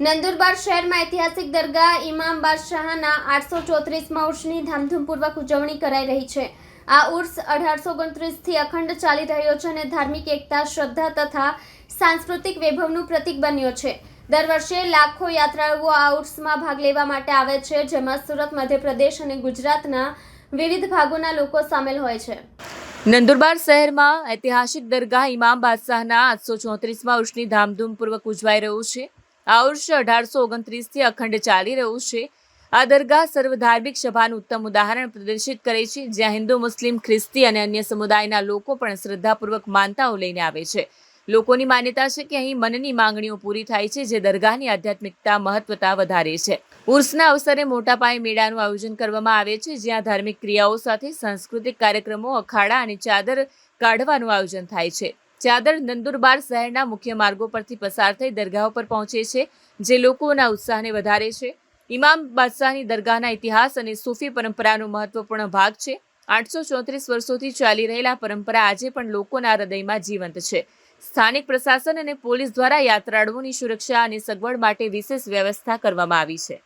નંદુરબાર શહેરમાં ઐતિહાસિક દરગાહ ઇમામ બાદશાહના આઠસો ચોત્રીસમાં ઉર્ષની ધામધૂમપૂર્વક ઉજવણી કરાઈ રહી છે. આ ઉર્સ અઢારસો ઓગણત્રીસથી અખંડ ચાલી રહ્યો છે અને ધાર્મિક એકતા, શ્રદ્ધા તથા સાંસ્કૃતિક વૈભવનું પ્રતીક બન્યો છે. દર વર્ષે લાખો યાત્રાળુઓ આ ઉર્સમાં ભાગ લેવા માટે આવે છે, જેમાં સુરત, મધ્યપ્રદેશ અને ગુજરાતના વિવિધ ભાગોના લોકો સામેલ હોય છે. નંદુરબાર શહેરમાં ઐતિહાસિક દરગાહ ઇમામ બાદશાહના આઠસો ચોત્રીસમાં ઉર્ષની ધામધૂમપૂર્વક ઉજવાઈ રહ્યું છે. આ ઉર્ષ અઢારસો ઓગણત્રીસથી અખંડ ચાલી રહ્યું છે. આ દરગાહ સર્વધાર્મિક સભાનું ઉત્તમ ઉદાહરણ પ્રદર્શિત કરે છે, જ્યાં હિન્દુ, મુસ્લિમ, ખ્રિસ્તી અને અન્ય સમુદાયના લોકો પણ શ્રદ્ધાપૂર્વક માનતાઓ લઈને આવે છે. લોકોની માન્યતા છે કે અહીં મનની માંગણીઓ પૂરી થાય છે, જે દરગાહની આધ્યાત્મિકતા મહત્વતા વધારે છે. ઉર્સના અવસરે મોટા પાયે મેળાનું આયોજન કરવામાં આવે છે, જ્યાં ધાર્મિક ક્રિયાઓ સાથે સાંસ્કૃતિક કાર્યક્રમો, અખાડા અને ચાદર કાઢવાનું આયોજન થાય છે. ચાદર નંદુરબાર શહેરના મુખ્ય માર્ગો પરથી પસાર થઈ દરગાહો પર પહોંચે છે, જે લોકોના ઉત્સાહને વધારે છે. ઇમામ બાદશાહની દરગાહના ઇતિહાસ અને સૂફી પરંપરાનો મહત્વપૂર્ણ ભાગ છે. આઠસો ચોત્રીસ વર્ષોથી ચાલી રહેલા પરંપરા આજે પણ લોકોના હૃદયમાં જીવંત છે. સ્થાનિક પ્રશાસન અને પોલીસ દ્વારા યાત્રાળુઓની સુરક્ષા અને સગવડ માટે વિશેષ વ્યવસ્થા કરવામાં આવી છે.